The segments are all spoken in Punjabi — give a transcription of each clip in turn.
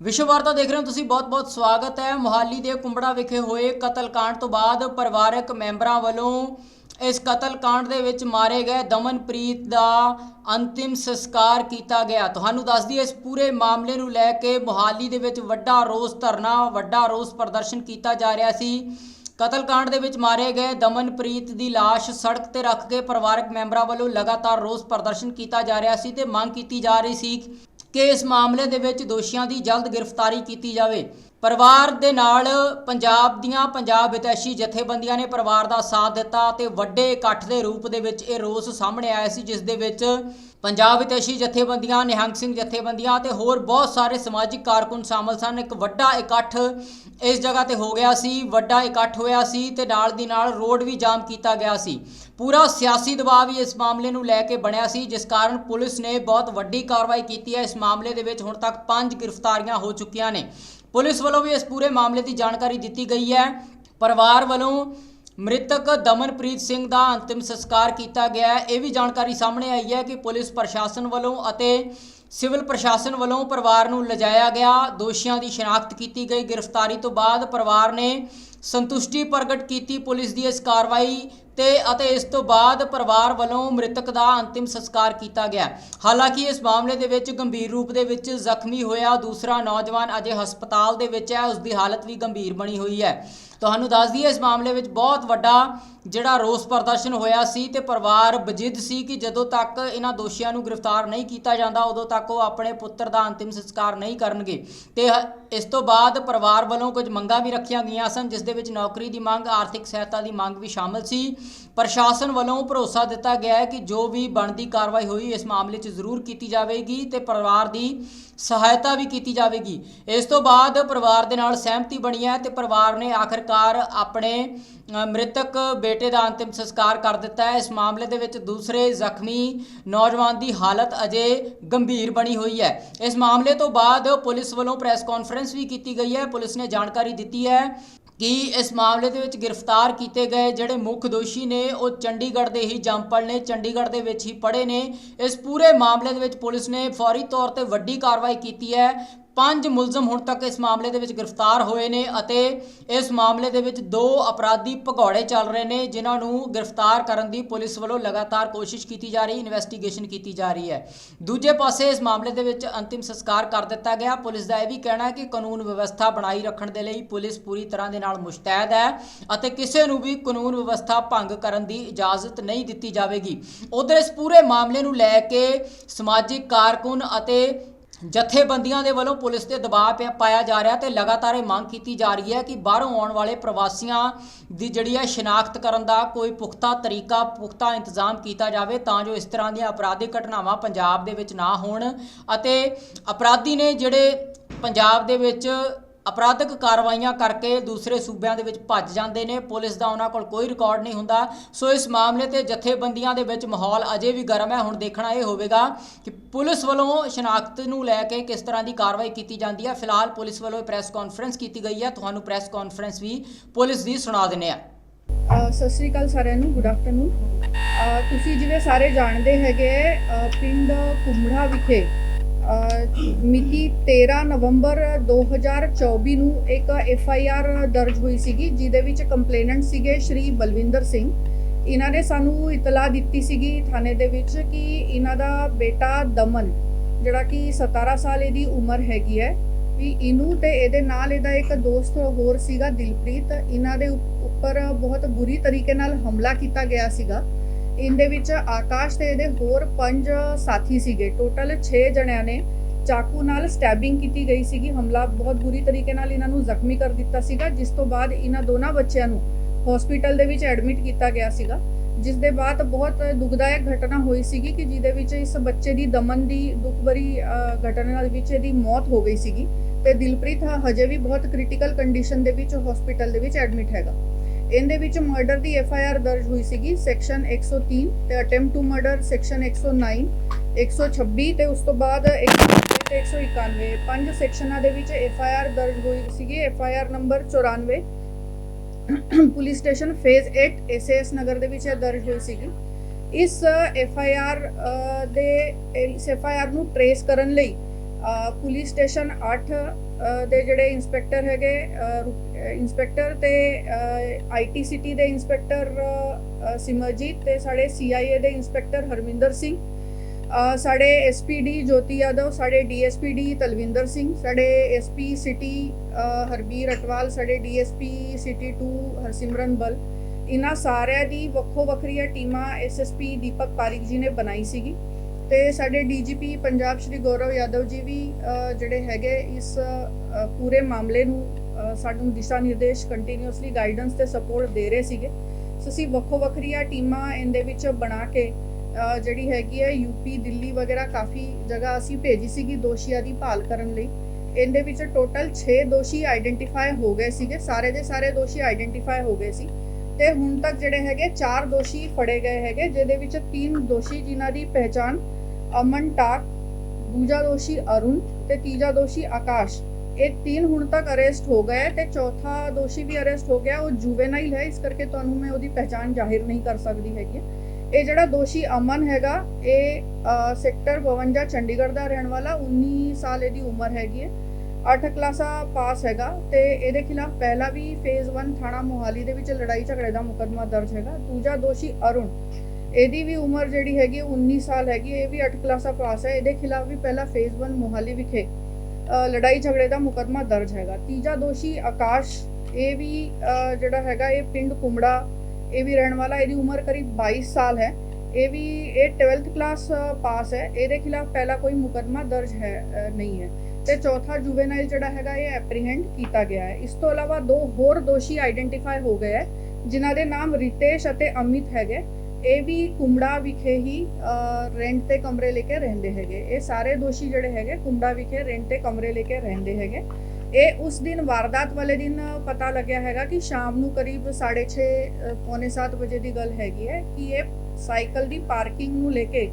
ਵਿਸ਼ਵ ਵਾਰਤਾ ਦੇਖ ਰਹੇ ਹੋ ਤੁਸੀਂ ਬਹੁਤ-ਬਹੁਤ ਸਵਾਗਤ ਹੈ। ਮੁਹਾਲੀ ਦੇ ਕੁੰਬੜਾ ਵਿਖੇ ਹੋਏ ਕਤਲ ਕਾਂਡ ਤੋਂ ਬਾਅਦ ਪਰਿਵਾਰਕ ਮੈਂਬਰਾਂ ਵੱਲੋਂ ਇਸ ਕਤਲ ਕਾਂਡ ਦੇ ਵਿੱਚ ਮਾਰੇ ਗਏ ਦਮਨਪ੍ਰੀਤ ਦਾ ਅੰਤਿਮ ਸੰਸਕਾਰ ਕੀਤਾ ਗਿਆ। ਤੁਹਾਨੂੰ ਦੱਸਦੀ ਇਸ ਪੂਰੇ ਮਾਮਲੇ ਨੂੰ ਲੈ ਕੇ ਮੁਹਾਲੀ ਦੇ ਵਿੱਚ ਵੱਡਾ ਰੋਸ ਧਰਨਾ, ਵੱਡਾ ਰੋਸ ਪ੍ਰਦਰਸ਼ਨ ਕੀਤਾ ਜਾ ਰਿਹਾ ਸੀ। ਕਤਲ ਕਾਂਡ ਦੇ ਵਿੱਚ ਮਾਰੇ ਗਏ ਦਮਨਪ੍ਰੀਤ ਦੀ লাশ ਸੜਕ ਤੇ ਰੱਖ ਕੇ ਪਰਿਵਾਰਕ ਮੈਂਬਰਾਂ ਵੱਲੋਂ ਲਗਾਤਾਰ ਰੋਸ ਪ੍ਰਦਰਸ਼ਨ ਕੀਤਾ ਜਾ ਰਿਹਾ ਸੀ ਤੇ ਮੰਗ ਕੀਤੀ ਜਾ ਰਹੀ ਸੀ ਕਿ ਇਸ ਮਾਮਲੇ ਦੇ ਵਿੱਚ ਦੋਸ਼ੀਆਂ ਦੀ ਜਲਦ ਗ੍ਰਿਫਤਾਰੀ ਕੀਤੀ ਜਾਵੇ। ਪਰਿਵਾਰ ਦੇ ਨਾਲ ਪੰਜਾਬ ਦੀਆਂ ਪੰਜਾਬ ਹਿਤੈਸ਼ੀ ਜਥੇਬੰਦੀਆਂ ਨੇ ਪਰਿਵਾਰ ਦਾ ਸਾਥ ਦਿੱਤਾ ਤੇ ਵੱਡੇ ਇਕੱਠ ਦੇ ਰੂਪ ਦੇ ਵਿੱਚ ਇਹ ਰੋਸ ਸਾਹਮਣੇ ਆਇਆ ਸੀ, ਜਿਸ ਦੇ ਵਿੱਚ ਪੰਜਾਬ ਹਿਤੈਸ਼ੀ ਜਥੇਬੰਦੀਆਂ, ਨਿਹੰਗ ਸਿੰਘ ਜਥੇਬੰਦੀਆਂ ਤੇ ਹੋਰ ਬਹੁਤ ਸਾਰੇ ਸਮਾਜਿਕ ਕਾਰਕੁਨ ਸ਼ਾਮਲ ਸਨ। ਇੱਕ ਵੱਡਾ ਇਕੱਠ ਇਸ ਜਗ੍ਹਾ ਤੇ ਹੋ ਗਿਆ ਸੀ, ਵੱਡਾ ਇਕੱਠ ਹੋਇਆ ਸੀ ਤੇ ਨਾਲ ਦੀ ਨਾਲ ਰੋਡ ਵੀ ਜਾਮ ਕੀਤਾ ਗਿਆ ਸੀ। ਪੂਰਾ ਸਿਆਸੀ ਦਬਾਅ ਵੀ ਇਸ ਮਾਮਲੇ ਨੂੰ ਲੈ ਕੇ ਬਣਿਆ ਸੀ, ਜਿਸ ਕਾਰਨ ਪੁਲਿਸ ਨੇ ਬਹੁਤ ਵੱਡੀ ਕਾਰਵਾਈ ਕੀਤੀ ਹੈ। ਇਸ ਮਾਮਲੇ ਦੇ ਵਿੱਚ ਹੁਣ ਤੱਕ 5 ਗ੍ਰਿਫਤਾਰੀਆਂ ਹੋ ਚੁੱਕੀਆਂ ਨੇ। ਪੁਲਿਸ ਵੱਲੋਂ ਵੀ ਇਸ ਪੂਰੇ ਮਾਮਲੇ ਦੀ ਜਾਣਕਾਰੀ ਦਿੱਤੀ ਗਈ ਹੈ। ਪਰਿਵਾਰ ਵੱਲੋਂ ਮ੍ਰਿਤਕ ਦਮਨਪ੍ਰੀਤ ਸਿੰਘ ਦਾ ਅੰਤਿਮ ਸੰਸਕਾਰ ਕੀਤਾ ਗਿਆ ਹੈ। ਇਹ ਵੀ ਜਾਣਕਾਰੀ ਸਾਹਮਣੇ ਆਈ ਹੈ ਕਿ ਪੁਲਿਸ ਪ੍ਰਸ਼ਾਸਨ ਵੱਲੋਂ ਅਤੇ ਸਿਵਲ ਪ੍ਰਸ਼ਾਸਨ ਵੱਲੋਂ ਪਰਿਵਾਰ ਨੂੰ ਲਿਜਾਇਆ ਗਿਆ। ਦੋਸ਼ੀਆਂ ਦੀ ਸ਼ਨਾਖਤ ਕੀਤੀ ਗਈ। ਗ੍ਰਿਫਤਾਰੀ ਤੋਂ ਬਾਅਦ ਪਰਿਵਾਰ ਨੇ ਸੰਤੁਸ਼ਟੀ ਪ੍ਰਗਟ ਕੀਤੀ। ਪੁਲਿਸ ਦੀ ਇਸ ਕਾਰਵਾਈ ਤੇ ਅਤੇ ਇਸ ਤੋਂ ਬਾਅਦ ਪਰਿਵਾਰ ਵੱਲੋਂ ਮ੍ਰਿਤਕ ਦਾ ਅੰਤਿਮ ਸੰਸਕਾਰ ਕੀਤਾ ਗਿਆ। ਹਾਲਾਂਕਿ ਇਸ ਮਾਮਲੇ ਦੇ ਵਿੱਚ ਗੰਭੀਰ ਰੂਪ ਦੇ ਵਿੱਚ ਜ਼ਖਮੀ ਹੋਇਆ ਦੂਸਰਾ ਨੌਜਵਾਨ ਅਜੇ ਹਸਪਤਾਲ ਦੇ ਵਿੱਚ ਹੈ। ਉਸ ਦੀ ਹਾਲਤ ਵੀ ਗੰਭੀਰ ਬਣੀ ਹੋਈ ਹੈ। ਤੁਹਾਨੂੰ ਦੱਸ ਦਈਏ, ਇਸ ਮਾਮਲੇ ਵਿੱਚ ਬਹੁਤ ਵੱਡਾ ਜਿਹੜਾ ਰੋਸ ਪ੍ਰਦਰਸ਼ਨ ਹੋਇਆ ਸੀ ਤੇ ਪਰਿਵਾਰ ਬਜਿੱਦ ਸੀ ਕਿ ਜਦੋਂ ਤੱਕ ਇਹਨਾਂ ਦੋਸ਼ੀਆਂ ਨੂੰ ਗ੍ਰਿਫਤਾਰ ਨਹੀਂ ਕੀਤਾ ਜਾਂਦਾ, ਉਦੋਂ ਤੱਕ ਉਹ ਆਪਣੇ ਪੁੱਤਰ ਦਾ ਅੰਤਿਮ ਸੰਸਕਾਰ ਨਹੀਂ ਕਰਨਗੇ। ਤੇ ਹ- ਇਸ ਤੋਂ ਬਾਅਦ ਪਰਿਵਾਰ ਵੱਲੋਂ ਕੁਝ ਮੰਗਾਂ ਵੀ ਰੱਖੀਆਂ ਗਈਆਂ ਸਨ, ਜਿਸ ਦੇ ਵਿੱਚ ਨੌਕਰੀ ਦੀ ਮੰਗ, ਆਰਥਿਕ ਸਹਾਇਤਾ ਦੀ ਮੰਗ ਵੀ ਸ਼ਾਮਲ ਸੀ। ਪ੍ਰਸ਼ਾਸਨ ਵੱਲੋਂ ਭਰੋਸਾ ਦਿੱਤਾ ਗਿਆ ਹੈ ਕਿ ਜੋ ਵੀ ਬਣਦੀ ਕਾਰਵਾਈ ਹੋਈ, ਇਸ ਮਾਮਲੇ 'ਚ ਜ਼ਰੂਰ ਕੀਤੀ ਜਾਵੇਗੀ ਤੇ ਪਰਿਵਾਰ ਦੀ ਸਹਾਇਤਾ ਵੀ ਕੀਤੀ ਜਾਵੇਗੀ। ਇਸ ਤੋਂ ਬਾਅਦ ਪਰਿਵਾਰ ਦੇ ਨਾਲ ਸਹਿਮਤੀ ਬਣੀ ਹੈ ਤੇ ਪਰਿਵਾਰ ਨੇ ਆਖਰ ਆਖਰਕਾਰ ਆਪਣੇ ਮ੍ਰਿਤਕ ਬੇਟੇ ਦਾ ਅੰਤਿਮ ਸੰਸਕਾਰ ਕਰ ਦਿੱਤਾ ਹੈ। ਇਸ ਮਾਮਲੇ ਦੇ ਵਿੱਚ ਦੂਸਰੇ ਜ਼ਖਮੀ ਨੌਜਵਾਨ ਦੀ ਹਾਲਤ ਅਜੇ ਗੰਭੀਰ ਬਣੀ ਹੋਈ ਹੈ। ਇਸ ਮਾਮਲੇ ਤੋਂ ਬਾਅਦ ਪੁਲਿਸ ਵੱਲੋਂ ਪ੍ਰੈਸ ਕਾਨਫਰੰਸ ਵੀ ਕੀਤੀ ਗਈ ਹੈ। ਪੁਲਿਸ ਨੇ ਜਾਣਕਾਰੀ ਦਿੱਤੀ ਹੈ ਕਿ ਇਸ ਮਾਮਲੇ ਦੇ ਵਿੱਚ ਗ੍ਰਿਫਤਾਰ ਕੀਤੇ ਗਏ ਜਿਹੜੇ ਮੁੱਖ ਦੋਸ਼ੀ ਨੇ, ਉਹ ਚੰਡੀਗੜ੍ਹ ਦੇ ਹੀ ਜੰਪਲ ਨੇ, ਚੰਡੀਗੜ੍ਹ ਦੇ ਵਿੱਚ ਹੀ ਪੜੇ ਨੇ। ਇਸ ਪੂਰੇ ਮਾਮਲੇ ਦੇ ਵਿੱਚ ਪੁਲਿਸ ਨੇ ਫੌਰੀ ਤੌਰ ਤੇ ਵੱਡੀ ਕਾਰਵਾਈ ਕੀਤੀ ਹੈ। ਪੰਜ ਮੁਲਜ਼ਮ ਹੁਣ ਤੱਕ ਇਸ ਮਾਮਲੇ ਦੇ ਵਿੱਚ ਗ੍ਰਿਫਤਾਰ ਹੋਏ ਨੇ ਅਤੇ ਇਸ ਮਾਮਲੇ ਦੇ ਵਿੱਚ ਦੋ ਅਪਰਾਧੀ ਭਗੌੜੇ ਚੱਲ ਰਹੇ ਨੇ, ਜਿਨ੍ਹਾਂ ਨੂੰ ਗ੍ਰਿਫਤਾਰ ਕਰਨ ਦੀ ਪੁਲਿਸ ਵੱਲੋਂ ਲਗਾਤਾਰ ਕੋਸ਼ਿਸ਼ ਕੀਤੀ ਜਾ ਰਹੀ ਇਨਵੈਸਟੀਗੇਸ਼ਨ ਕੀਤੀ ਜਾ ਰਹੀ ਹੈ। ਦੂਜੇ ਪਾਸੇ ਇਸ ਮਾਮਲੇ ਦੇ ਵਿੱਚ ਅੰਤਿਮ ਸੰਸਕਾਰ ਕਰ ਦਿੱਤਾ ਗਿਆ। ਪੁਲਿਸ ਦਾ ਇਹ ਵੀ ਕਹਿਣਾ ਹੈ ਕਿ ਕਾਨੂੰਨ ਵਿਵਸਥਾ ਬਣਾਈ ਰੱਖਣ ਦੇ ਲਈ ਪੁਲਿਸ ਪੂਰੀ ਤਰ੍ਹਾਂ ਦੇ ਨਾਲ ਮੁਸ਼ਤੈਦ ਹੈ ਅਤੇ ਕਿਸੇ ਨੂੰ ਵੀ ਕਾਨੂੰਨ ਵਿਵਸਥਾ ਭੰਗ ਕਰਨ ਦੀ ਇਜਾਜ਼ਤ ਨਹੀਂ ਦਿੱਤੀ ਜਾਵੇਗੀ। ਉਧਰ ਇਸ ਪੂਰੇ ਮਾਮਲੇ ਨੂੰ ਲੈ ਕੇ ਸਮਾਜਿਕ ਕਾਰਕੁਨ ਅਤੇ ਜਥੇਬੰਦੀਆਂ ਦੇ ਵੱਲੋਂ ਪੁਲਿਸ ਤੇ ਦਬਾਅ ਪਿਆ ਪਾਇਆ ਜਾ ਰਿਹਾ ਤੇ ਲਗਾਤਾਰ ਇਹ ਮੰਗ ਕੀਤੀ ਜਾ ਰਹੀ ਹੈ ਕਿ ਬਾਹਰੋਂ ਆਉਣ ਵਾਲੇ ਪ੍ਰਵਾਸੀਆਂ ਦੀ ਜਿਹੜੀ ਹੈ ਸ਼ਨਾਖਤ ਕਰਨ ਦਾ ਕੋਈ ਪੁਖਤਾ ਤਰੀਕਾ, ਪੁਖਤਾ ਇੰਤਜ਼ਾਮ ਕੀਤਾ ਜਾਵੇ ਤਾਂ ਜੋ ਇਸ ਤਰ੍ਹਾਂ ਦੀਆਂ ਅਪਰਾਧਿਕ ਘਟਨਾਵਾਂ ਪੰਜਾਬ ਦੇ ਵਿੱਚ ਨਾ ਹੋਣ ਅਤੇ ਅਪਰਾਧੀ ਨੇ ਜਿਹੜੇ ਪੰਜਾਬ ਦੇ ਵਿੱਚ ਅਪਰਾਧਿਕ ਕਾਰਵਾਈਆਂ ਕਰਕੇ ਦੂਸਰੇ ਸੂਬਿਆਂ ਦੇ ਵਿੱਚ ਭੱਜ ਜਾਂਦੇ ਨੇ। ਪੁਲਿਸ ਦਾ ਉਹਨਾਂ ਕੋਲ ਕੋਈ ਰਿਕਾਰਡ ਨਹੀਂ ਹੁੰਦਾ। ਸੋ ਇਸ ਮਾਮਲੇ ਤੇ ਜਥੇਬੰਦੀਆਂ ਦੇ ਵਿੱਚ ਮਾਹੌਲ ਅਜੇ ਵੀ ਗਰਮ ਹੈ। ਹੁਣ ਦੇਖਣਾ ਇਹ ਹੋਵੇਗਾ ਕਿ ਪੁਲਿਸ ਵੱਲੋਂ ਸ਼ਨਾਖਤ ਨੂੰ ਲੈ ਕੇ ਕਿਸ ਤਰ੍ਹਾਂ ਦੀ ਕਾਰਵਾਈ ਕੀਤੀ ਜਾਂਦੀ ਹੈ। ਫਿਲਹਾਲ ਪੁਲਿਸ ਵੱਲੋਂ ਪ੍ਰੈਸ ਕਾਨਫਰੰਸ ਕੀਤੀ ਗਈ ਹੈ। ਤੁਹਾਨੂੰ ਪ੍ਰੈਸ ਕਾਨਫਰੰਸ ਵੀ ਪੁਲਿਸ ਦੀ ਸੁਣਾ ਦਿੰਦੇ ਆ ਸਤਿ ਸ਼੍ਰੀ ਅਕਾਲ ਸਾਰਿਆਂ ਨੂੰ। ਗੁੱਡ ਆਫਟਰਨੂਨ ਤੁਸੀਂ ਜਿਵੇਂ ਸਾਰੇ ਜਾਣਦੇ ਹੈਗੇ ਪਿੰਡ ਕੁੰਬੜਾ ਵਿਖੇ ਮਿਤੀ 13 ਨਵੰਬਰ 2024 ਨੂੰ ਇੱਕ ਐਫ ਆਈ ਆਰ ਦਰਜ ਹੋਈ ਸੀਗੀ, ਜਿਹਦੇ ਵਿੱਚ ਕੰਪਲੇਨੈਂਟ ਸੀਗੇ ਸ਼੍ਰੀ ਬਲਵਿੰਦਰ ਸਿੰਘ। ਇਹਨਾਂ ਨੇ ਸਾਨੂੰ ਇਤਲਾਹ ਦਿੱਤੀ ਸੀਗੀ ਥਾਣੇ ਦੇ ਵਿੱਚ ਕਿ ਇਹਨਾਂ ਦਾ ਬੇਟਾ ਦਮਨ, ਜਿਹੜਾ ਕਿ 17 ਸਾਲ ਇਹਦੀ ਉਮਰ ਹੈਗੀ ਹੈ, ਵੀ ਇਹਨੂੰ ਤੇ ਇਹਦੇ ਨਾਲ ਇਹਦਾ ਇੱਕ ਦੋਸਤ ਹੋਰ ਸੀਗਾ ਦਿਲਪ੍ਰੀਤ। ਇਹਨਾਂ ਦੇ ਉੱਪਰ ਬਹੁਤ ਬੁਰੀ ਤਰੀਕੇ ਨਾਲ ਹਮਲਾ ਕੀਤਾ ਗਿਆ ਸੀਗਾ। ਇਹਦੇ ਵਿੱਚ ਆਕਾਸ਼ ਤੇ ਇਹਦੇ ਹੋਰ ਪੰਜ ਸਾਥੀ ਸੀਗੇ। ਟੋਟਲ 6 ਜਣਿਆਂ ਨੇ ਚਾਕੂ ਨਾਲ ਸਟੈਬਿੰਗ ਕੀਤੀ ਗਈ ਸੀਗੀ। ਹਮਲਾ ਬਹੁਤ ਬੁਰੀ ਤਰੀਕੇ ਨਾਲ ਇਹਨਾਂ ਨੂੰ ਜ਼ਖਮੀ ਕਰ ਦਿੱਤਾ ਸੀਗਾ ਜਿਸ ਤੋਂ ਬਾਅਦ ਇਹਨਾਂ ਦੋਨਾਂ ਬੱਚਿਆਂ ਨੂੰ ਹਸਪੀਟਲ ਦੇ ਵਿੱਚ ਐਡਮਿਟ ਕੀਤਾ ਗਿਆ ਸੀਗਾ। ਜਿਸ ਦੇ ਬਾਅਦ ਬਹੁਤ ਦੁਖਦਾਇਕ ਘਟਨਾ ਹੋਈ ਸੀਗੀ ਕਿ ਜਿਹਦੇ ਵਿੱਚ ਇਸ ਬੱਚੇ ਦੀ ਦਮਨ ਦੀ ਦੁਖਭਰੀ ਅ, ਘਟਨਾ ਦੇ ਵਿੱਚ ਇਹਦੀ ਮੌਤ ਹੋ ਗਈ ਸੀਗੀ। ਤੇ ਦਿਲਪ੍ਰੀਤ ਹਜੇ ਵੀ ਬਹੁਤ ਕ੍ਰਿਟੀਕਲ ਕੰਡੀਸ਼ਨ ਦੇ ਵਿੱਚ ਹਸਪੀਟਲ ਦੇ ਵਿੱਚ ਐਡਮਿਟ ਹੈਗਾ। ਇਹਦੇ ਵਿੱਚ ਮਰਡਰ ਦੀ ਐਫ ਆਈ ਆਰ ਦਰਜ ਹੋਈ ਸੀਗੀ ਸੈਕਸ਼ਨ 103 ਤੇ ਅਟੈਂਪਟ ਟੂ ਮਰਡਰ ਸੈਕਸ਼ਨ 109 126 ਤੇ ਉਸ ਤੋਂ ਬਾਅਦ 190 ਤੇ 191 ਪੰਜ ਸੈਕਸ਼ਨਾਂ ਦੇ ਵਿੱਚ ਐਫ ਆਈ ਆਰ ਦਰਜ ਹੋਈ ਸੀਗੀ F I R number 94 police station phase 8 SS Nagar ਦੇ ਵਿੱਚ ਇਹ ਦਰਜ ਹੋਈ ਸੀਗੀ। ਇਸ ਐਫ ਆਈ ਆਰ ਦੇ, ਇਸ ਐਫ ਆਈ ਆਰ ਨੂੰ ਟ੍ਰੇਸ ਕਰਨ ਲਈ ਪੁਲਿਸ ਸਟੇਸ਼ਨ 8 ਦੇ ਜਿਹੜੇ ਇੰਸਪੈਕਟਰ ਹੈਗੇ ਅ, ਰੂ- ਅ, ਇੰਸਪੈਕਟਰ ਤੇ ਆਈਟੀ ਸਿਟੀ ਦੇ ਇੰਸਪੈਕਟਰ ਸਿਮਰਜੀਤ ਤੇ ਸਾਡੇ ਸੀਆਈਏ ਦੇ ਇੰਸਪੈਕਟਰ ਹਰਮਿੰਦਰ ਸਿੰਘ ਅ, ਸਾਡੇ ਐਸਪੀਡੀ ਜੋਤੀ ਯਾਦਵ ਸਾਡੇ ਡੀਐਸਪੀਡੀ ਤਲਵਿੰਦਰ ਸਿੰਘ ਸਾਡੇ ਐਸਪੀ ਸਿਟੀ ਹਰਬੀਰ ਅਟਵਾਲ ਸਾਡੇ ਡੀਐਸਪੀ ਸਿਟੀ 2 ਹਰਸਿਮਰਨ ਬਲ ਇਹਨਾਂ ਸਾਰਿਆਂ ਦੀ ਵੱਖੋ ਵੱਖਰੀਆਂ ਟੀਮਾਂ ਐਸਐਸਪੀ ਦੀਪਕ ਪਾਰਿਕ ਜੀ ਨੇ ਬਣਾਈ ਸੀਗੀ। ਤੇ ਸਾਡੇ ਡੀਜੀਪੀ ਪੰਜਾਬ ਸ਼੍ਰੀ ਗੌਰਵ ਯਾਦਵ ਜੀ ਵੀ ਜਿਹੜੇ ਹੈਗੇ ਇਸ ਪੂਰੇ ਮਾਮਲੇ ਨੂੰ ਸਾਨੂੰ ਦਿਸ਼ਾ ਨਿਰਦੇਸ਼ ਕੰਟੀਨਿਊਸਲੀ ਗਾਈਡੈਂਸ ਤੇ ਸਪੋਰਟ ਦੇ ਰਹੇ ਸੀਗੇ। ਸੋ ਅਸੀਂ ਵੱਖੋ ਵੱਖਰੀਆਂ ਟੀਮਾਂ ਇਹਦੇ ਵਿੱਚ ਬਣਾ ਕੇ ਜਿਹੜੀ ਹੈਗੀ ਹੈ ਯੂਪੀ ਦਿੱਲੀ ਵਗੈਰਾ ਕਾਫੀ ਜਗ੍ਹਾ ਅਸੀਂ ਭੇਜੀ ਸੀਗੀ ਦੋਸ਼ੀਆਂ ਦੀ ਭਾਲ ਕਰਨ ਲਈ। ਇਹਦੇ ਵਿੱਚ ਟੋਟਲ 6 ਦੋਸ਼ੀ ਆਈਡੈਂਟੀਫਾਈ ਹੋ ਗਏ ਸੀਗੇ, ਸਾਰੇ ਦੇ ਸਾਰੇ ਦੋਸ਼ੀ ਆਈਡੈਂਟੀਫਾਈ ਹੋ ਗਏ ਸੀ। ਤੇ ਹੁਣ ਤੱਕ ਜਿਹੜੇ ਹੈਗੇ ਚਾਰ ਦੋਸ਼ੀ ਫੜੇ ਗਏ ਹੈਗੇ, ਜਿਹਦੇ ਵਿੱਚ ਤਿੰਨ ਦੋਸ਼ੀ ਜਿਨ੍ਹਾਂ ਦੀ ਪਹਿਚਾਣ ਅਮਨ ਟਾਕ, ਦੂਜਾ ਦੋਸ਼ੀ ਅਰੁਣ ਤੇ ਤੀਜਾ ਦੋਸ਼ੀ ਆਕਾਸ਼। ਇਹ ਤਿੰਨ ਹੁਣ ਤੱਕ ਅਰੈਸਟ ਹੋ ਗਏ ਤੇ ਚੌਥਾ ਦੋਸ਼ੀ ਵੀ ਅਰੈਸਟ ਹੋ ਗਿਆ, ਉਹ ਜੁਵੇਨਾਈਲ ਹੈ, ਇਸ ਕਰਕੇ ਤੁਹਾਨੂੰ ਮੈਂ ਉਹਦੀ ਪਹਿਚਾਣ ਜ਼ਾਹਿਰ ਨਹੀਂ ਕਰ ਸਕਦੀ ਹੈਗੀ। ਇਹ ਜਿਹੜਾ ਦੋਸ਼ੀ ਅਮਨ ਹੈਗਾ, ਇਹ ਸੈਕਟਰ 52 ਚੰਡੀਗੜ੍ਹ ਦਾ ਰਹਿਣ ਵਾਲਾ 19 ਸਾਲ ਇਹਦੀ ਉਮਰ ਹੈਗੀ ਹੈ। 8 ਕਲਾਸਾਂ ਪਾਸ ਹੈਗਾ ਤੇ ਇਹਦੇ ਖਿਲਾਫ ਪਹਿਲਾ ਵੀ ਫੇਜ਼ 1 ਥਾਣਾ ਮੋਹਾਲੀ ਦੇ ਵਿੱਚ ਲੜਾਈ ਝਗੜੇ ਦਾ ਮੁਕੱਦਮਾ ਦਰਜ ਹੈਗਾ। ਦੂਜਾ ਦੋਸ਼ੀ ਅਰੁਣ ਇਹਦੀ ਵੀ ਉਮਰ ਜਿਹੜੀ ਹੈਗੀ 19 ਸਾਲ ਹੈਗੀ ਇਹ ਵੀ 8 ਕਲਾਸਾਂ ਪਾਸ ਹੈ। ਇਹਦੇ ਖਿਲਾਫ ਵੀ ਪਹਿਲਾ ਫੇਜ਼ 1 ਮੋਹਾਲੀ ਵਿਖੇ ਲੜਾਈ ਝਗੜੇ ਦਾ ਮੁਕੱਦਮਾ ਦਰਜ ਹੈਗਾ। ਤੀਜਾ ਦੋਸ਼ੀ ਆਕਾਸ਼, ਇਹ ਵੀ ਜਿਹੜਾ ਹੈਗਾ, ਇਹ ਪਿੰਡ ਕੁੰਬੜਾ, ਇਹ ਵੀ ਰਹਿਣ ਵਾਲਾ, ਇਹਦੀ ਉਮਰ ਕਰੀਬ 22 ਸਾਲ ਹੈ। ਇਹ ਵੀ, ਇਹ 12th ਕਲਾਸ ਪਾਸ ਹੈ। ਇਹਦੇ ਖਿਲਾਫ ਪਹਿਲਾ ਕੋਈ ਮੁਕੱਦਮਾ ਦਰਜ ਹੈ ਨਹੀਂ ਹੈ। ਤੇ ਚੌਥਾ ਜੁਵੇਨਾਈਲ ਜਿਹੜਾ ਹੈਗਾ, ਇਹ ਐਪਰੀਹੈਂਡ ਕੀਤਾ ਗਿਆ ਹੈ। ਇਸ ਤੋਂ ਇਲਾਵਾ ਦੋ ਹੋਰ ਦੋਸ਼ੀ ਆਈਡੈਂਟੀਫਾਈ ਹੋ ਗਏ ਹੈ, ਜਿਨ੍ਹਾਂ ਦੇ ਨਾਮ ਰਿਤੇਸ਼ ਅਤੇ ਅਮਿਤ ਹੈਗੇ। ਇਹ ਵੀ ਕੁੰਬੜਾ ਵਿਖੇ ਹੀ ਰੈਂਟ ਤੇ ਕਮਰੇ ਲੈ ਕੇ ਰਹਿੰਦੇ ਹੈਗੇ। ਇਹ ਸਾਰੇ ਦੋਸ਼ੀ ਜਿਹੜੇ ਹੈਗੇ ਕੁੰਬੜਾ ਵਿਖੇ ਰੈਂਟ ਤੇ ਕਮਰੇ ਲੈ ਕੇ ਰਹਿੰਦੇ ਹੈਗੇ। ਇਹ ਉਸ ਦਿਨ ਵਾਰਦਾਤ ਵਾਲੇ ਦਿਨ ਪਤਾ ਲੱਗਿਆ ਹੈਗਾ ਕਿ ਸ਼ਾਮ ਨੂੰ ਕਰੀਬ 6:30 ਪੌਣੇ 7 ਵਜੇ ਦੀ ਗੱਲ ਹੈਗੀ ਹੈ ਕਿ ਇਹ ਸਾਈਕਲ ਦੀ ਪਾਰਕਿੰਗ ਨੂੰ ਲੈ ਕੇ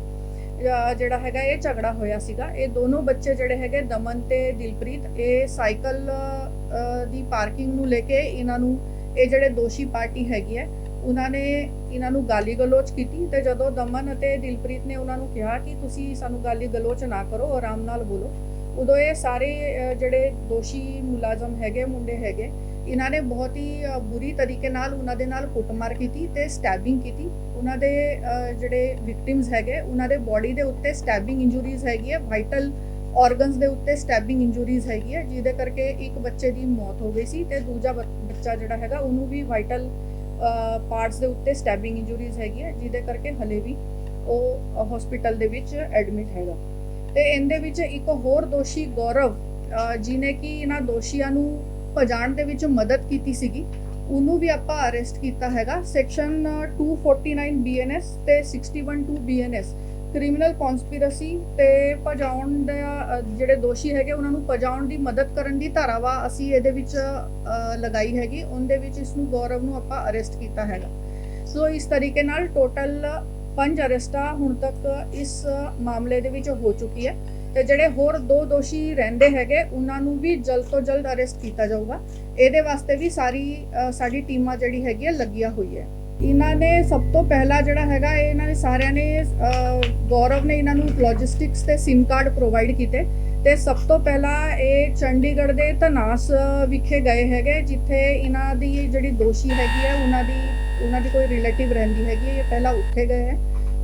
ਜਿਹੜਾ ਹੈਗਾ ਇਹ ਝਗੜਾ ਹੋਇਆ ਸੀਗਾ। ਇਹ ਦੋਨੋਂ ਬੱਚੇ ਜਿਹੜੇ ਹੈਗੇ ਦਮਨ ਤੇ ਦਿਲਪ੍ਰੀਤ, ਇਹ ਸਾਈਕਲ ਦੀ ਪਾਰਕਿੰਗ ਨੂੰ ਲੈ ਕੇ ਇਹਨਾਂ ਨੂੰ ਇਹ ਜਿਹੜੇ ਦੋਸ਼ੀ ਪਾਰਟੀ ਹੈਗੀ ਹੈ ਉਹਨਾਂ ਨੇ ਇਹਨਾਂ ਨੂੰ ਗਾਲੀ ਗਲੋਚ ਕੀਤੀ ਤੇ ਜਦੋਂ ਦਮਨ ਅਤੇ ਦਿਲਪ੍ਰੀਤ ਨੇ ਉਹਨਾਂ ਨੂੰ ਕਿਹਾ ਕਿ ਤੁਸੀਂ ਸਾਨੂੰ ਗਾਲੀ ਗਲੋਚ ਨਾ ਕਰੋ, ਆਰਾਮ ਨਾਲ ਬੋਲੋ, ਉਦੋਂ ਇਹ ਸਾਰੇ ਜਿਹੜੇ ਦੋਸ਼ੀ ਮੁਲਾਜ਼ਮ ਹੈਗੇ, ਮੁੰਡੇ ਹੈਗੇ, ਇਹਨਾਂ ਨੇ ਬਹੁਤ ਹੀ ਬੁਰੀ ਤਰੀਕੇ ਨਾਲ ਉਹਨਾਂ ਦੇ ਨਾਲ ਕੁੱਟਮਾਰ ਕੀਤੀ ਤੇ ਸਟੈਬਿੰਗ ਕੀਤੀ। ਉਹਨਾਂ ਦੇ ਜਿਹੜੇ ਵਿਕਟਿਮਸ ਹੈਗੇ, ਉਹਨਾਂ ਦੇ ਬਾਡੀ ਦੇ ਉੱਤੇ ਸਟੈਬਿੰਗ ਇੰਜੂਰੀਜ਼ ਹੈਗੀ ਹੈ ਵਾਈਟਲ ਆਰਗਨਸ ਦੇ ਉੱਤੇ ਸਟੈਬਿੰਗ ਇੰਜੂਰੀਜ਼ ਹੈਗੀ ਹੈ, ਜਿਹਦੇ ਕਰਕੇ ਇੱਕ ਬੱਚੇ ਦੀ ਮੌਤ ਹੋ ਗਈ ਸੀ ਤੇ ਦੂਜਾ ਬੱਚ- ਬੱਚਾ ਜਿਹੜਾ ਹੈਗਾ, ਉਹਨੂੰ ਵੀ ਵਾਈਟਲ ਪਾਰਟਸ ਦੇ ਉੱਤੇ ਸਟੈਬਿੰਗ ਇੰਜੂਰੀਜ਼ ਹੈਗੀ ਹੈ ਜਿਹਦੇ ਕਰਕੇ ਹਲੇ ਵੀ ਉਹ ਹਸਪੀਟਲ ਦੇ ਵਿੱਚ ਐਡਮਿਟ ਹੈਗਾ। ਤੇ ਇਹਦੇ ਵਿੱਚ ਇੱਕ ਹੋਰ ਦੋਸ਼ੀ ਗੌਰਵ ਅ, ਜਿਹਨੇ ਕਿ ਇਹਨਾਂ ਦੋਸ਼ੀਆਂ ਨੂੰ ਭਜਾਣ ਦੇ ਵਿੱਚ ਮਦਦ ਕੀਤੀ ਸੀਗੀ ਉਹਨੂੰ ਵੀ ਆਪਾਂ ਅਰੈਸਟ ਕੀਤਾ ਹੈਗਾ। ਸੈਕਸ਼ਨ 249 ਬੀਐਨਐਸ ਤੇ 612 ਬੀਐਨਐਸ ਕ੍ਰਿਮੀਨਲ ਕਨਸਪੀਰੇਸੀ ਤੇ ਭਜਾਉਣ ਦਾ ਜਿਹੜੇ ਦੋਸ਼ੀ ਹੈਗੇ, ਉਹਨਾਂ ਨੂੰ ਭਜਾਉਣ ਦੀ ਮਦਦ ਕਰਨ ਦੀ ਧਾਰਾਵਾ ਅਸੀਂ ਇਹਦੇ ਵਿੱਚ ਲਗਾਈ ਹੈਗੀ। ਉਹਦੇ ਵਿੱਚ ਇਸ ਨੂੰ ਗੌਰਵ ਨੂੰ ਆਪਾਂ ਅਰੈਸਟ ਕੀਤਾ ਹੈਗਾ। ਸੋ ਇਸ ਤਰੀਕੇ ਨਾਲ ਟੋਟਲ ਪੰਜ ਅਰੈਸਟਾਂ ਹੁਣ ਤੱਕ ਇਸ ਮਾਮਲੇ ਦੇ ਵਿੱਚ ਹੋ ਚੁੱਕੀ ਹੈ। ਤੇ ਜਿਹੜੇ ਹੋਰ ਦੋ ਦੋਸ਼ੀ ਰਹਿੰਦੇ ਹੈਗੇ, ਉਹਨਾਂ ਨੂੰ ਵੀ ਜਲਦ ਤੋਂ ਜਲਦ ਅਰੈਸਟ ਕੀਤਾ ਜਾਊਗਾ। ਇਹਦੇ ਵਾਸਤੇ ਵੀ ਸਾਰੀ ਸਾਡੀ ਟੀਮਾਂ ਜਿਹੜੀ ਹੈਗੀ ਹੈ ਲੱਗੀਆਂ ਹੋਈ ਹੈ। ਇਹਨਾਂ ਨੇ ਸਭ ਤੋਂ ਪਹਿਲਾ ਜਿਹੜਾ ਹੈਗਾ, ਇਹ ਇਹਨਾਂ ਨੇ ਸਾਰਿਆਂ ਨੇ ਗੌਰਵ ਨੇ ਇਹਨਾਂ ਨੂੰ ਲੌਜਿਸਟਿਕਸ ਤੇ SIM ਕਾਰਡ ਪ੍ਰੋਵਾਈਡ ਕੀਤੇ ਤੇ ਸਭ ਤੋਂ ਪਹਿਲਾਂ ਇਹ ਚੰਡੀਗੜ੍ਹ ਦੇ ਧਨਾਸ ਵਿਖੇ ਗਏ ਹੈਗੇ, ਜਿੱਥੇ ਇਹਨਾਂ ਦੀ ਜਿਹੜੀ ਦੋਸ਼ੀ ਹੈਗੀ ਹੈ, ਉਹਨਾਂ ਦੀ ਉਹਨਾਂ ਦੀ ਕੋਈ ਰਿਲੇਟਿਵ ਰਹਿੰਦੀ ਹੈਗੀ ਹੈ, ਇਹ ਪਹਿਲਾਂ ਉੱਥੇ ਗਏ ਹੈ।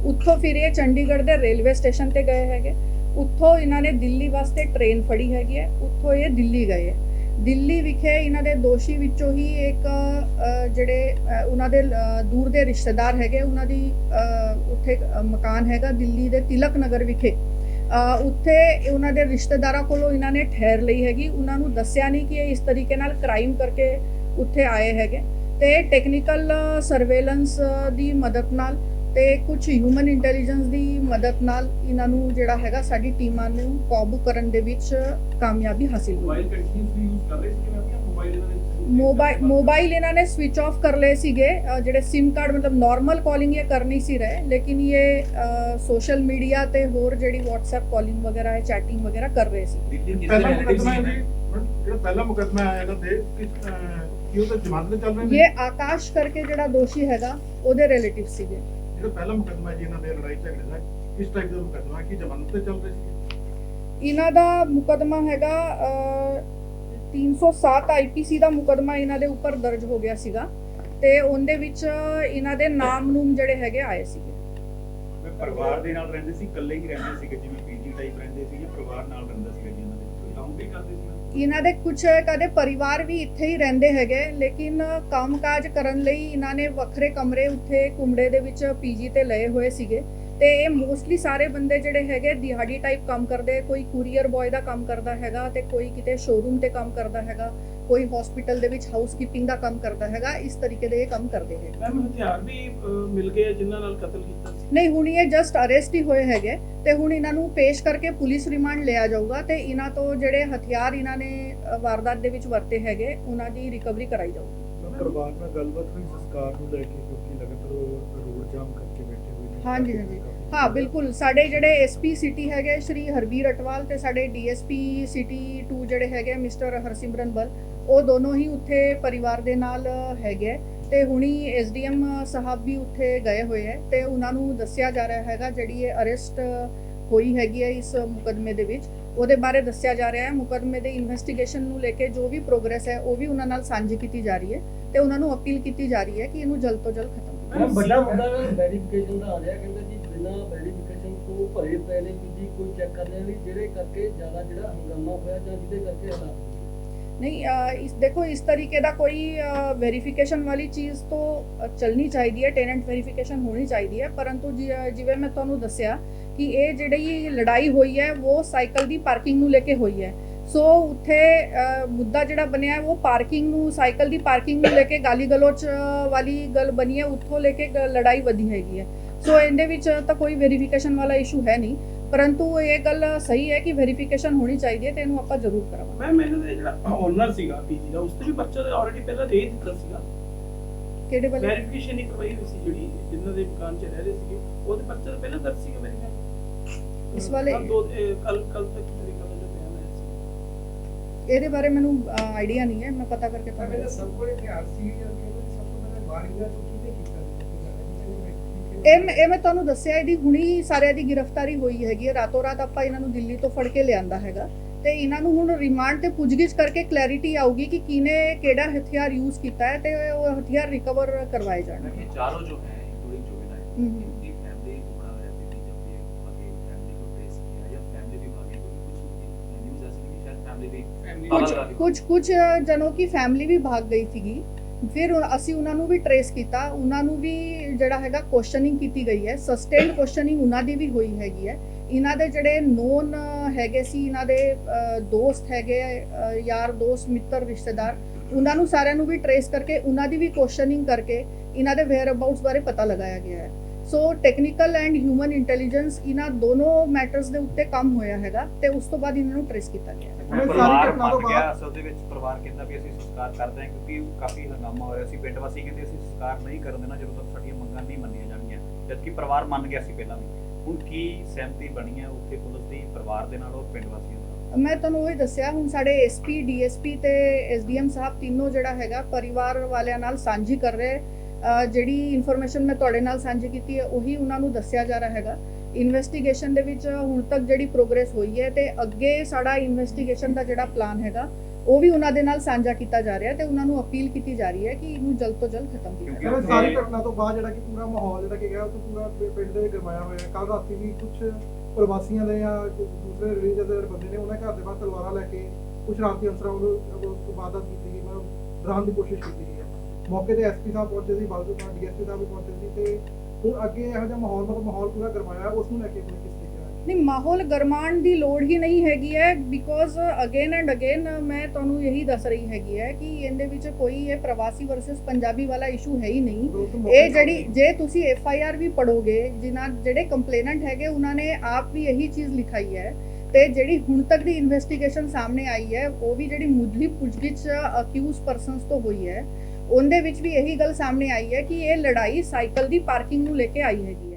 ਉੱਥੋਂ ਫਿਰ ਇਹ ਚੰਡੀਗੜ੍ਹ ਦੇ ਰੇਲਵੇ ਸਟੇਸ਼ਨ ਤੇ ਗਏ ਹੈਗੇ। ਉੱਥੋਂ ਇਹਨਾਂ ਨੇ ਦਿੱਲੀ ਵਾਸਤੇ ਟ੍ਰੇਨ ਫੜੀ ਹੈਗੀ ਹੈ, ਉੱਥੋਂ ਇਹ ਦਿੱਲੀ ਗਏ ਹੈ। ਦਿੱਲੀ ਵਿਖੇ ਇਹਨਾਂ ਦੇ ਦੋਸ਼ੀ ਵਿੱਚੋਂ ਹੀ ਇੱਕ ਜਿਹੜੇ ਉਹਨਾਂ ਦੇ ਦੂਰ ਦੇ ਰਿਸ਼ਤੇਦਾਰ ਹੈਗੇ, ਉਹਨਾਂ ਦੀ ਉੱਥੇ ਮਕਾਨ ਹੈਗਾ ਦਿੱਲੀ ਦੇ ਤਿਲਕ ਨਗਰ ਵਿਖੇ। ਉੱਥੇ ਉਹਨਾਂ ਦੇ ਰਿਸ਼ਤੇਦਾਰਾਂ ਕੋਲੋਂ ਇਹਨਾਂ ਨੇ ਠਹਿਰ ਲਈ ਹੈਗੀ। ਉਹਨਾਂ ਨੂੰ ਦੱਸਿਆ ਨਹੀਂ ਕਿ ਇਹ ਇਸ ਤਰੀਕੇ ਨਾਲ ਕ੍ਰਾਈਮ ਕਰਕੇ ਉੱਥੇ ਆਏ ਹੈਗੇ। ਤੇ ਟੈਕਨੀਕਲ ਸਰਵੇਲੈਂਸ ਦੀ ਮਦਦ ਨਾਲ ਤੇ ਕੁਝ ਹਿਊਮਨ ਇੰਟੈਲੀਜੈਂਸ ਦੀ ਮਦਦ ਨਾਲ ਇਹਨਾਂ ਨੂੰ ਜਿਹੜਾ ਹੈਗਾ ਸਾਡੀ ਟੀਮਾਂ ਨੂੰ ਕਾਬੂ ਕਰਨ ਦੇ ਵਿੱਚ ਕਾਮਯਾਬੀ ਹਾਸਿਲ ਹੋਈ। ਮੋਬਾਈਲ ਕੰਟੀਨਿਊਸਲੀ ਯੂਜ਼ ਕਰ ਰਹੇ ਸੀ ਕਿ ਮੈਂ ਮੋਬਾਈਲ ਇਹਨਾਂ ਨੇ ਮੋਬਾਈਲ ਮੋਬਾਈਲ ਇਹਨਾਂ ਨੇ ਸਵਿਚ ਆਫ ਕਰ ਲਏ ਸੀਗੇ। ਜਿਹੜੇ SIM ਕਾਰਡ ਮਤਲਬ ਨਾਰਮਲ ਕਾਲਿੰਗ ਇਹ ਕਰ ਨਹੀਂ ਸੀ ਰਹੇ ਲੇਕਿਨ ਇਹ ਸੋਸ਼ਲ ਮੀਡੀਆ ਤੇ ਹੋਰ ਜਿਹੜੀ WhatsApp ਕਾਲਿੰਗ ਵਗੈਰਾ ਹੈ ਚੈਟਿੰਗ ਵਗੈਰਾ ਕਰ ਰਹੇ ਸੀ। ਹੈ ਜਿਹੜਾ ਪਹਿਲਾ ਮੁਕੱਦਮਾ ਆਇਆ ਇਹਨਾਂ ਤੇ ਕਿ ਉਹ ਤਾਂ ਜ਼ਮਾਨਤ ਚੱਲ ਰਹੇ ਨੇ? ਇਹ ਆਕਾਸ਼ ਕਰਕੇ ਜਿਹੜਾ ਦੋਸ਼ੀ ਹੈਗਾ ਉਹਦੇ ਰਿਲੇਟਿਵ ਸੀਗੇ। ਜਿਹੜਾ ਪਹਿਲਾ ਮੁਕੱਦਮਾ ਜੀ ਇਹਨਾਂ ਦੇ ਲੜਾਈ ਝਗੜੇ ਦਾ ਕਿਸ ਟਾਈਪ ਦਾ ਮੁਕੱਦਮਾ ਕੀ ਜ਼ਮਾਨਤ ਤੇ ਚੱਲ ਰਹੇ ਸੀ। ਇਹਨਾਂ ਦਾ ਮੁਕਦਮਾ ਹੈਗਾ ਅਹ, 307 ਆਈਪੀਸੀ ਦਾ ਮੁਕਦਮਾ ਇਹਨਾਂ ਦੇ ਉੱਪਰ ਦਰਜ ਹੋ ਗਿਆ ਸੀਗਾ ਤੇ ਉਹਦੇ ਵਿੱਚ ਇਹਨਾਂ ਦੇ ਨਾਮ ਨੂਮ ਜਿਹੜੇ ਹੈਗੇ ਆਏ ਸੀਗੇ। ਪਰਿਵਾਰ ਦੇ ਨਾਲ ਰਹਿੰਦੇ ਸੀ ਇਕੱਲੇ ਹੀ ਰਹਿੰਦੇ ਸੀਗੇ ਜਿਵੇਂ ਪੀਜੀ ਟਾਈਪ ਰਹਿੰਦੇ ਸੀਗੇ ਪਰਿਵਾਰ ਨਾਲ ਰਹਿੰਦਾ ਸੀਗਾ ਜੀ ਇਹਨਾਂ ਦੇ। ਕੰਮ ਵੀ ਕਰਦੇ ਸੀ? ਇਹਨਾਂ ਦੇ ਕੁਝ ਕਦੇ ਪਰਿਵਾਰ ਵੀ ਇੱਥੇ ਹੀ ਰਹਿੰਦੇ ਹੈਗੇ, ਲੇਕਿਨ ਕੰਮਕਾਜ ਕਰਨ ਲਈ ਇਹਨਾਂ ਨੇ ਵੱਖਰੇ ਕਮਰੇ ਉੱਥੇ ਕੁੰਬੜੇ ਦੇ ਵਿੱਚ ਪੀਜੀ ਤੇ ਲਏ ਹੋਏ ਸੀਗੇ। ਤੇ ਇਹ ਮੋਸਟਲੀ ਸਾਰੇ ਬੰਦੇ ਜਿਹੜੇ ਹੈਗੇ ਦਿਹਾੜੀ ਟਾਈਪ ਕੰਮ ਕਰਦੇ, ਕੋਈ ਕੁਰੀਅਰ ਬॉय ਦਾ ਕੰਮ ਕਰਦਾ ਹੈਗਾ ਤੇ ਕੋਈ ਕਿਤੇ ਸ਼ੋਰੂਮ ਤੇ ਕੰਮ ਕਰਦਾ ਹੈਗਾ, ਕੋਈ ਹਸਪੀਟਲ ਦੇ ਵਿੱਚ ਹਾਊਸਕੀਪਿੰਗ ਦਾ ਕੰਮ ਕਰਦਾ ਹੈਗਾ, ਇਸ ਤਰੀਕੇ ਦੇ ਇਹ ਕੰਮ ਕਰਦੇ ਹੈਗੇ। ਮੈਮ ਹਥਿਆਰ ਵੀ ਮਿਲ ਗਏ ਜਿਨ੍ਹਾਂ ਨਾਲ ਕਤਲ ਕੀਤਾ ਨਹੀਂ ਹੁਣ ਇਹ ਜਸਟ ਅਰੈਸਟ ਹੀ ਹੋਏ ਹੈਗੇ। ਤੇ ਹੁਣ ਇਹਨਾਂ ਨੂੰ ਪੇਸ਼ ਕਰਕੇ ਪੁਲਿਸ ਰਿਮਾਂਡ ਲਿਆ ਜਾਊਗਾ ਤੇ ਇਹਨਾਂ ਤੋਂ ਜਿਹੜੇ ਹਥਿਆਰ ਇਹਨਾਂ ਨੇ ਵਾਰਦਾਤ ਦੇ ਵਿੱਚ ਵਰਤੇ ਹੈਗੇ ਉਹਨਾਂ ਦੀ ਰਿਕਵਰੀ ਕਰਾਈ ਜਾਊਗੀ। ਪਰਿਵਾਰ ਨਾਲ ਗੱਲਬਾਤ ਹੋਈ ਸੰਸਕਾਰ ਨੂੰ ਲੈ ਕੇ ਕਿਉਂਕਿ ਲਗਾਤਾਰ ਰੋਡ ਜਾਮ ਕਰਕੇ ਬੈਠੇ ਹੋਏ ਨੇ। ਹਾਂਜੀ, ਹਾਂਜੀ। ਹਾਂ ਬਿਲਕੁਲ। ਸਾਡੇ ਜਿਹੜੇ ਐਸਪੀ ਸਿਟੀ ਹੈਗੇ ਸ਼੍ਰੀ ਹਰਵੀਰ ਅਟਵਾਲ ਤੇ ਸਾਡੇ ਡੀਐਸਪੀ ਸਿਟੀ 2 ਜਿਹੜੇ ਹੈਗੇ ਮਿਸਟਰ ਹਰਸਿਮਰਨ ਬਲ ਉਹ ਦੋਨੋਂ ਹੀ ਉੱਥੇ ਪਰਿਵਾਰ ਦੇ ਨਾਲ ਹੈਗੇ। ਤੇ ਹੁਣੀ ਐਸਡੀਐਮ ਸਾਹਿਬ ਵੀ ਉੱਥੇ ਗਏ ਹੋਏ ਹੈ ਤੇ ਉਹਨਾਂ ਨੂੰ ਦੱਸਿਆ ਜਾ ਰਿਹਾ ਹੈਗਾ ਜਿਹੜੀ ਇਹ ਅਰੈਸਟ ਹੋਈ ਹੈਗੀ ਹੈ ਇਸ ਮੁਕਦਮੇ ਦੇ ਵਿੱਚ ਉਹਦੇ ਬਾਰੇ ਦੱਸਿਆ ਜਾ ਰਿਹਾ ਹੈ। ਮੁਕਦਮੇ ਦੇ ਇਨਵੈਸਟੀਗੇਸ਼ਨ ਨੂੰ ਲੈ ਕੇ ਜੋ ਵੀ ਪ੍ਰੋਗਰੈਸ ਹੈ ਉਹ ਵੀ ਉਹਨਾਂ ਨਾਲ ਸਾਂਝੀ ਕੀਤੀ ਜਾ ਰਹੀ ਹੈ ਤੇ ਉਹਨਾਂ ਨੂੰ ਅਪੀਲ ਕੀਤੀ ਜਾ ਰਹੀ ਹੈ ਕਿ ਇਹਨੂੰ ਜਲਦ ਤੋਂ ਜਲਦ ਖਤਮ ਕੀਤਾ ਮੈਮ, ਵੱਡਾ ਮੁੱਦਾ ਵੈਰੀਫਿਕੇਸ਼ਨ ਦਾ ਆ ਰਿਹਾ ਕਹਿੰਦੇ ਜੀ ਬਿਨਾਂ ਵੈਰੀਫਿਕੇਸ਼ਨ ਤੋਂ ਭਰੇ ਪਏ ਨੇ ਪੀਜੀ ਕੋਈ ਚੈੱਕ ਕਰ ਲਿਆ ਨਹੀਂ ਜਿਹੜੇ ਕਰਕੇ ਜ਼ਿਆਦਾ ਜਿਹੜਾ ਹੰਗਾਮਾ ਹੋਇਆ ਜਾਂ ਜਿਹਦੇ ਕਰਕੇ ਹਾਲਾਤ ਨਹੀਂ ਅ, ਇਸ ਦੇਖੋ ਇਸ ਤਰੀਕੇ ਦਾ ਕੋਈ ਵੈਰੀਫਿਕੇਸ਼ਨ ਵਾਲੀ ਚੀਜ਼ ਤੋਂ ਚੱਲਣੀ ਚਾਹੀਦੀ ਹੈ ਟੈਨੈਂਟ ਵੈਰੀਫਿਕੇਸ਼ਨ ਹੋਣੀ ਚਾਹੀਦੀ ਹੈ। ਪਰੰਤੂ ਜਿ- ਜਿਵੇਂ ਮੈਂ ਤੁਹਾਨੂੰ ਦੱਸਿਆ ਕਿ ਇਹ ਜਿਹੜੀ ਲੜਾਈ ਹੋਈ ਹੈ ਉਹ ਸਾਈਕਲ ਦੀ ਪਾਰਕਿੰਗ ਨੂੰ ਲੈ ਕੇ ਹੋਈ ਹੈ। ਸੋ ਉੱਥੇ ਮੁੱਦਾ ਜਿਹੜਾ ਬਣਿਆ ਉਹ ਪਾਰਕਿੰਗ ਨੂੰ ਸਾਈਕਲ ਦੀ ਪਾਰਕਿੰਗ ਨੂੰ ਲੈ ਕੇ ਗਾਲੀ ਗਲੋਚ ਵਾਲੀ ਗੱਲ ਬਣੀ ਹੈ। ਉੱਥੋਂ ਲੈ ਕੇ ਲੜਾਈ ਵਧੀ ਹੈਗੀ ਹੈ। ਸੋ ਇਹਦੇ ਵਿੱਚ ਤਾਂ ਕੋਈ ਵੈਰੀਫਿਕੇਸ਼ਨ ਵਾਲਾ ਇਸ਼ੂ ਹੈ ਨਹੀਂ। ਪਰੰਤੂ ਇਹ ਗੱਲ ਸਹੀ ਹੈ ਕਿ ਵੈਰੀਫਿਕੇਸ਼ਨ ਹੋਣੀ ਚਾਹੀਦੀ ਹੈ ਤੇ ਇਹਨੂੰ ਆਪਾਂ ਜ਼ਰੂਰ ਕਰਾਂਗੇ। ਮੈਮ ਮੈਨੂੰ ਤੇ ਜਿਹੜਾ ਓਨਰ ਸੀਗਾ ਪੀਜੀ ਦਾ ਉਸ ਤੇ ਵੀ ਬੱਚਾ ਆਲਰੇਡੀ ਪਹਿਲਾਂ ਦੇ ਦਿੱਤਾ ਸੀਗਾ। ਕਿਹੜੇ ਵਾਲੇ? ਵੈਰੀਫਿਕੇਸ਼ਨ ਹੀ ਕਰਵਾਈ ਹੋਈ ਸੀ ਜਿਹੜੀ ਜਿਨ੍ਹਾਂ ਦੇ ਮਕਾਨ 'ਚ ਰਹਿ ਰਹੇ ਸੀਗੇ ਉਹਦੇ ਬੱਚਾ ਪਹਿਲਾਂ ਦਰਜ ਸੀਗਾ ਮੇਰੇ ਖਿਆਲ ਇਸ ਵਾਲੇ? ਦੋ ਕੱਲ ਕੱਲ ਤੱਕ ਮੇਰੇ ਕੋਲ ਜੋ ਬਿਆਨ ਆਇਆ ਸੀ। ਇਹਦੇ ਬਾਰੇ ਮੈਨੂੰ ਆਈਡੀਆ ਨਹੀਂ ਹੈ ਮੈਂ ਪਤਾ ਕਰਕੇ ਤੁਹਾਨੂੰ ਸਭ ਕੋਲ ਇਤਿਹਾਸ ਸੀ ਜਾਂ ਸਭ ਤੋਂ ਪਹਿਲੇ ਵਾਰਿੰਗਾ ਤੋਂ ਇਹ ਮੈਂ- ਇਹ ਮੈਂ ਤੁਹਾਨੂੰ ਦੱਸਿਆ ਇਹਦੀ ਹੁਣੀ ਸਾਰਿਆਂ ਦੀ ਗ੍ਰਿਫਤਾਰੀ ਹੋਈ ਹੈਗੀ ਹੈ ਰਾਤੋਂ ਰਾਤ ਆਪਾਂ ਇਹਨਾਂ ਨੂੰ ਦਿੱਲੀ ਤੋਂ ਫੜ ਕੇ ਲਿਆਂਦਾ ਹੈਗਾ ਤੇ ਇਹਨਾਂ ਨੂੰ ਹੁਣ ਰਿਮਾਂਡ ਤੇ ਪੁੱਛਗਿੱਛ ਕਰਕੇ ਕਲੈਰਿਟੀ ਆਊਗੀ ਕਿ ਕਿਨੇ ਕਿਹੜਾ ਹਥਿਆਰ ਯੂਜ਼ ਕੀਤਾ ਹੈ ਤੇ ਉਹ ਹਥਿਆਰ ਰਿਕਵਰ ਕਰਵਾਏ ਜਾਣਗੇ ये चारों जो हैं इंक्लूडिंग जुवेनाइल हम्म, हम्म। उनकी फैमिली कहाँ रहती थी जब ये भागे फैमिली को ट्रेस किया या फैमिली भी भागे क्योंकि कुछ न्यूज़ ऐसी थी कि शायद फैमिली भी ताला लगा दी। ਕੁਝ ਕੁਝ ਜਨੋਂ ਕੀ ਫੈਮਿਲੀ ਵੀ ਭਾਗ ਗਈ ਸੀਗੀ ਫਿਰ ਉਹ- ਅਸੀਂ ਉਹਨਾਂ ਨੂੰ ਵੀ ਟਰੇਸ ਕੀਤਾ ਉਹਨਾਂ ਨੂੰ ਵੀ ਜਿਹੜਾ ਹੈਗਾ ਕੁਐਸਚਨਿੰਗ ਕੀਤੀ ਗਈ ਹੈ ਸਸਟੇਨਡ ਕੁਐਸਚਨਿੰਗ ਉਹਨਾਂ ਦੀ ਵੀ ਹੋਈ ਹੈਗੀ ਹੈ। ਇਹਨਾਂ ਦੇ ਜਿਹੜੇ ਨੋਨ ਹੈਗੇ ਸੀ ਇਹਨਾਂ ਦੇ ਅ, ਦੋਸਤ ਹੈਗੇ ਅ, ਯਾਰ ਦੋਸਤ ਮਿੱਤਰ ਰਿਸ਼ਤੇਦਾਰ ਉਹਨਾਂ ਨੂੰ ਸਾਰਿਆਂ ਨੂੰ ਵੀ ਟਰੇਸ ਕਰਕੇ ਉਹਨਾਂ ਦੀ ਵੀ ਕੁਐਸਚਨਿੰਗ ਕਰਕੇ ਇਹਨਾਂ ਦੇ ਵੇਅਰ ਅਬਾਊਟਸ ਬਾਰੇ ਪਤਾ ਲਗਾਇਆ ਗਿਆ ਹੈ। So technical and human intelligence ਇਹਨਾਂ ਦੋਨੋਂ ਮੈਟਰਸ ਦੇ ਉੱਤੇ ਕੰਮ ਹੋਇਆ ਹੈਗਾ ਤੇ ਉਸ ਤੋਂ ਬਾਅਦ ਇਹਨਾਂ ਨੂੰ ਟਰੇਸ ਕੀਤਾ ਗਿਆ। ਪਰਿਵਾਰ ਘਟਨਾ ਤੋਂ ਮੰਨ ਗਿਆ ਅਸਲ ਦੇ ਵਿੱਚ ਪਰਿਵਾਰ ਕਹਿੰਦਾ ਵੀ ਅਸੀਂ ਸੰਸਕਾਰ ਕਰਦੇ ਹਾਂ ਕਿਉਂਕਿ ਕਾਫੀ ਹੰਗਾਮਾ ਹੋ ਰਿਹਾ ਸੀ ਪਿੰਡ ਵਾਸੀ ਕਹਿੰਦੇ ਅਸੀਂ ਸੰਸਕਾਰ ਨਹੀਂ ਕਰਨ ਦੇਣਾ ਜਦੋਂ ਤੱਕ ਸਾਡੀਆਂ ਮੰਗਾਂ ਨਹੀਂ ਮੰਨੀਆਂ ਜਾਣਗੀਆਂ। ਜਦਕਿ ਪਰਿਵਾਰ ਮੰਨ ਗਿਆ ਸੀ ਪਹਿਲਾਂ ਵੀ। ਹੁਣ ਕੀ ਸਹਿਮਤੀ ਬਣੀ ਹੈ ਉੱਥੇ ਪੁਲਿਸ ਦੀ ਪਰਿਵਾਰ ਦੇ ਨਾਲ ਔਰ ਪਿੰਡ ਵਾਸੀਆਂ ਨਾਲ? ਮੈਂ ਤੁਹਾਨੂੰ ਉਹੀ ਦੱਸਿਆ ਹੁਣ ਸਾਡੇ ਐਸਪੀ ਡੀਐਸਪੀ ਤੇ ਐਸਡੀਐਮ ਸਾਹਿਬ ਤਿੰਨੋਂ ਜਿਹੜਾ ਹੈਗਾ ਪਰਿਵਾਰ ਵਾਲਿਆਂ ਨਾਲ ਸਾਂਝੀ ਕਰ ਰਹੇ ਜਿਹੜੀ ਇਨਫੋਰਮੇਸ਼ਨ ਮੈਂ ਤੁਹਾਡੇ ਨਾਲ ਸਾਂਝੀ ਕੀਤੀ ਹੈ ਉਹੀ ਉਹਨਾਂ ਨੂੰ ਦੱਸਿਆ ਜਾ ਰਿਹਾ ਹੈਗਾ। ਇਨਵੈਸਟੀਗੇਸ਼ਨ ਦੇ ਵਿੱਚ ਹੁਣ ਤੱਕ ਜਿਹੜੀ ਪ੍ਰੋਗਰੈਸ ਹੋਈ ਹੈ ਤੇ ਅੱਗੇ ਸਾਡਾ ਇਨਵੈਸਟੀਗੇਸ਼ਨ ਦਾ ਜਿਹੜਾ ਪਲਾਨ ਹੈਗਾ ਉਹ ਵੀ ਉਹਨਾਂ ਦੇ ਨਾਲ ਸਾਂਝਾ ਕੀਤਾ ਜਾ ਰਿਹਾ ਤੇ ਉਹਨਾਂ ਨੂੰ ਅਪੀਲ ਕੀਤੀ ਜਾ ਰਹੀ ਹੈ ਕਿ ਇਹਨੂੰ ਜਲਦ ਤੋਂ ਜਲਦ ਖਤਮ ਕੀਤਾ ਕਿਉਂਕਿ ਕਿਉਂਕਿ ਸਾਰੀ ਘਟਨਾ ਤੋਂ ਬਾਅਦ ਜਿਹੜਾ ਕਿ ਪੂਰਾ ਮਾਹੌਲ ਜਿਹੜਾ ਕਿ ਗਿਆ ਉਹ ਪੂਰਾ ਪਿੰਡ ਦੇ ਵਿੱਚ ਗਰਮਾਇਆ ਹੋਇਆ ਹੈ। ਕੱਲ ਰਾਤੀ ਵੀ ਕੁਝ ਪ੍ਰਵਾਸੀਆਂ ਦੇ ਜਾਂ ਦੂਸਰੇ ਰਿਲੀਜੀਅਸ ਦੇ ਬੰਦੇ ਨੇ ਉਹਨਾਂ ਘਰ ਦੇ ਬਾਹਰ ਤਲਵਾਰਾਂ ਲੈ ਕੇ ਕੁਝ ਰਾਤੀ ਅਫਸਰਾਂ ਵੱਲੋਂ ਇਬਾਦਤ ਕੀਤੀ ਗਈ ਮਤਲਬ ਡਰਾਉਣ ਦੀ ਕੋਸ਼ਿਸ਼ ਕੀਤੀ ਗਈ ਹੈ। ਮੌਕੇ ਤੇ ਐਸਪੀ ਸਾਹਿਬ ਪਹੁੰਚੇ ਸੀ ਬਾਲਦੂ ਸਾਹਿਬ ਡੀਐਸਪੀ ਸਾਹਿਬ ਵੀ ਪਹੁੰਚੇ ਸੀ ਤੇ ਹੁਣ ਅੱਗੇ ਇਹੋ ਜਿਹਾ ਮਾਹੌਲ ਮਤਲਬ ਮਾਹੌਲ ਪੂਰਾ ਗਰਮਾਇਆ ਉਸ ਨੂੰ ਲੈ ਕੇ ਕੋਈ ਕਿਸ ਤਰੀਕੇ ਨਾਲ? ਨਹੀਂ ਮਾਹੌਲ ਗਰਮਾਉਣ ਦੀ ਲੋੜ ਹੀ ਨਹੀਂ ਹੈਗੀ ਹੈ ਬਿਕੋਜ਼ ਅਗੇਨ ਐਂਡ ਅਗੇਨ ਮੈਂ ਤੁਹਾਨੂੰ ਇਹੀ ਦੱਸ ਰਹੀ ਹੈਗੀ ਹੈ ਕਿ ਇਹਦੇ ਵਿੱਚ ਕੋਈ ਇਹ ਪ੍ਰਵਾਸੀ ਵਰਸਸ ਪੰਜਾਬੀ ਵਾਲਾ ਇਸ਼ੂ ਹੈ ਹੀ ਨਹੀਂ। ਇਹ ਜਿਹੜੀ ਜੇ ਤੁਸੀਂ ਐਫ ਆਈ ਆਰ ਵੀ ਪੜੋਗੇ ਜਿਨ੍ਹਾਂ ਜਿਹੜੇ ਕੰਪਲੇਨੈਂਟ ਹੈਗੇ ਉਹਨਾਂ ਨੇ ਆਪ ਵੀ ਇਹੀ ਚੀਜ਼ ਲਿਖਾਈ ਹੈ ਤੇ ਜਿਹੜੀ ਹੁਣ ਤੱਕ ਦੀ ਇਨਵੈਸਟੀਗੇਸ਼ਨ ਸਾਹਮਣੇ ਆਈ ਹੈ ਉਹ ਵੀ ਜਿਹੜੀ ਮੁੱਢਲੀ ਪੁੱਛਗਿੱਛ ਅਕਿਊਜ਼ ਪਰਸਨਸ ਤੋਂ ਹੋਈ ਹੈ ਉਹਦੇ ਵਿੱਚ ਵੀ ਇਹੀ ਗੱਲ ਸਾਹਮਣੇ ਆਈ ਹੈ ਕਿ ਇਹ ਲੜਾਈ ਸਾਈਕਲ ਦੀ ਪਾਰਕਿੰਗ ਨੂੰ ਲੈ ਕੇ ਆਈ ਹੈਗੀ